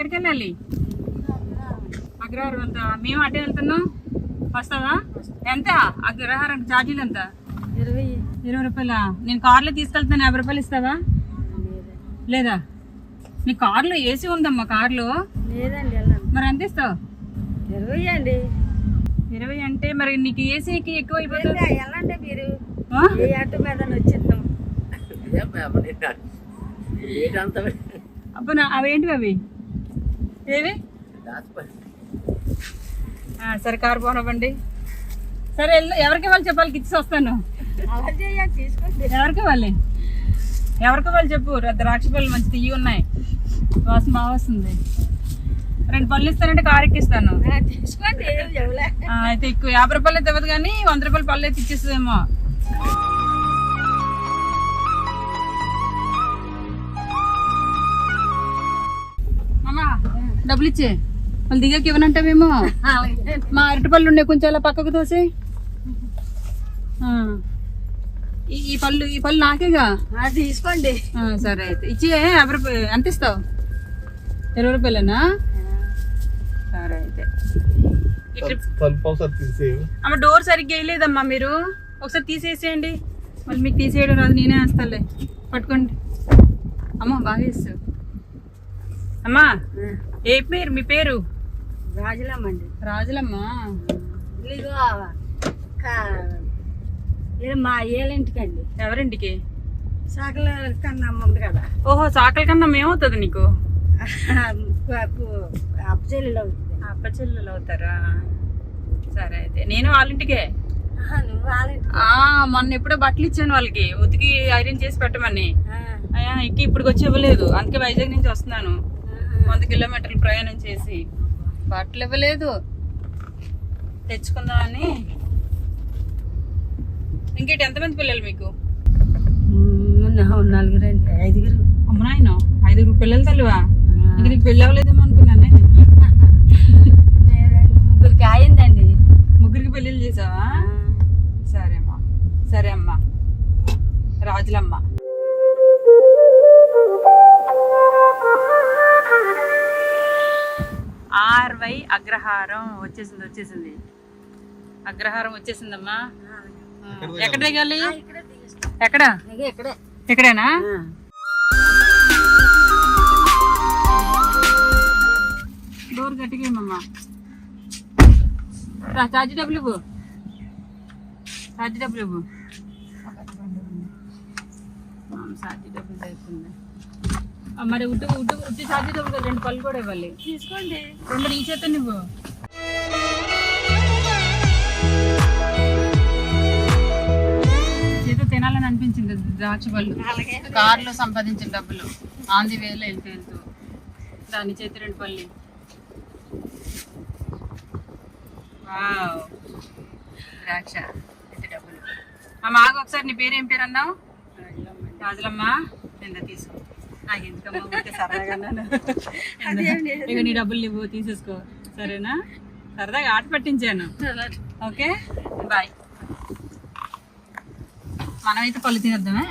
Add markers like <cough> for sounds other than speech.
వెళ్ళాలి అగ్రహారం ఎంత? మేము అటే వెళ్తున్నాం. వస్తావా? ఎంత? అగ్రహారం ఛార్జీలు ఎంత? ఇరవై. ఇరవై రూపాయల? నేను కార్లో తీసుకెళ్తాను యాభై రూపాయలు ఇస్తావా? లేదా? నీ కార్లో ఏసీ ఉందమ్మా కార్లో. లేదండి మరి ఎంత ఇస్తావు? ఇరవై అండి. ఇరవై అంటే మరి నీకు ఏసీకి ఎక్కువ అయిపోతుంది. వెళ్ళండి మీరు. ఆ? ఏ ఆటో మీద వచ్చిందాం ఏంటంత అబ్బా నా- అవేంటివి అవి? ఏవి? ఆ, సరే కారు పోనవ్వండి. సరే వెళ్ళు ఎవరికి వాళ్ళు చెప్పాలి? ఇచ్చి వస్తాను. ఎవరికి వాళ్ళు ఎవరికి వాళ్ళు చెప్పు? ద్రాక్ష పళ్ళు మంచి తీయి ఉన్నాయి. వాసన బాగా వస్తుంది. రెండు పళ్ళు ఇస్తానంటే కారు ఎక్కిస్తాను. అయితే ఎక్కువ యాభై రూపాయలు అయితే ఇవ్వదు కానీ వంద రూపాయలు పళ్ళు అయితే ఇచ్చేస్తుందేమో. డబ్బులు ఇచ్చే. వాళ్ళు దిగాక ఇవ్వనంటావేమో? <laughs> మా అరటిపళ్ళు ఉండే కొంచెం అలా పక్కకు తోసి. ఈ- ఈ పళ్ళు ఈ పళ్ళు నాకేగా? ఆ, తీసుకోండి. సరే అయితే. ఇచ్చి యాభై రూపాయలు ఎంత ఇస్తావు? ఇరవై రూపాయలేనా? సరే అయితే. అమ్మ డోర్ సరిగ్గా వేయలేదమ్మా మీరు. ఒకసారి తీసేసేయండి. మళ్ళీ మీకు తీసేయడం రాదు నేనే వేస్తాలే. పట్టుకోండి. అమ్మ బాగా వేస్తావు అమ్మా ఏ పేరు మీ పేరు? రాజులమ్మండి రాజులమ్మ? ఇదిగో కా- ఇది మా ఏలింటికండి. ఎవరింటికి? సకల కన్నా ఉంది కదా. ఓహో చాకల కన్నా ఏమవుతుంది నీకు? అప్పచెల్లి అవుతుంది. అప్ప చెల్లెలు అవుతారా? సరే అయితే. నేను వాళ్ళ ఇంటికే ఆహా, నువ్వు వాళ్ళింటి ఆ మొన్న ఎప్పుడో బట్టలు ఇచ్చాను వాళ్ళకి. ఉతికి ఐరన్ చేసి పెట్టమని. అయ్యా ఇంక ఇప్పుడు వచ్చి ఇవ్వలేదు. అందుకే వైజాగ్ నుంచి వస్తున్నాను. వంద కిలోమీటర్లు ప్రయాణం చేసి బట్టలు ఇవ్వలేదు. తెచ్చుకుందామని. ఇంకేటి ఎంతమంది పిల్లలు మీకు? నలుగురండి ఐదుగురు. అమ్మనాయన ఐదుగురు పిల్లలు తల్లివా? ఇంక నీకు పెళ్ళి అవ్వలేదేమో అనుకున్నానే. ముగ్గురికి అయిందండి ముగ్గురికి పెళ్ళిళ్ళు చేసావా? సరే అమ్మా సరే అమ్మా. రాజులమ్మ. ఆర్వై అగ్రహారం వచ్చేసింది వచ్చేసింది. అగ్రహారం వచ్చేసిందమ్మా. ఎక్కడ దిగాలి? ఎక్కడ? ఇక్కడేనా? డోర్ గట్టిగా ఏమమ్మా ఛార్జీ డబ్బులు ఇవ్వు. ఛార్జీ డబ్బులు ఇవ్వు. ఛార్జీ డబ్బులు అయిపోయింది మరి ఉట్టి ఉట్టి ఉట్టి కాదు, రెండు పళ్ళు కూడా ఇవ్వాలి. తీసుకోండి. రెండు నీ చేత నువ్వు చేత తినాలని అనిపించింది ద్రాక్ష పళ్ళు. కార్లో సంపాదించిన డబ్బులు ఆంది వేలు వెళ్తూ వెళ్తూ దాని చేతి రెండు పల్లి వావ్. ద్రాక్ష డబ్బులు. అమ్మ ఆగు ఒకసారి నీ పేరు ఏం పేరు అన్నావు? రాజులమ్మ నిన్న తీసుకో. ఇక నీ డబ్బులు నువ్వు తీసేసుకో. సరేనా? సరదాగా ఆట పట్టించాను. ఓకే? బాయ్. మనమైతే పళ్ళు తినేద్దామే?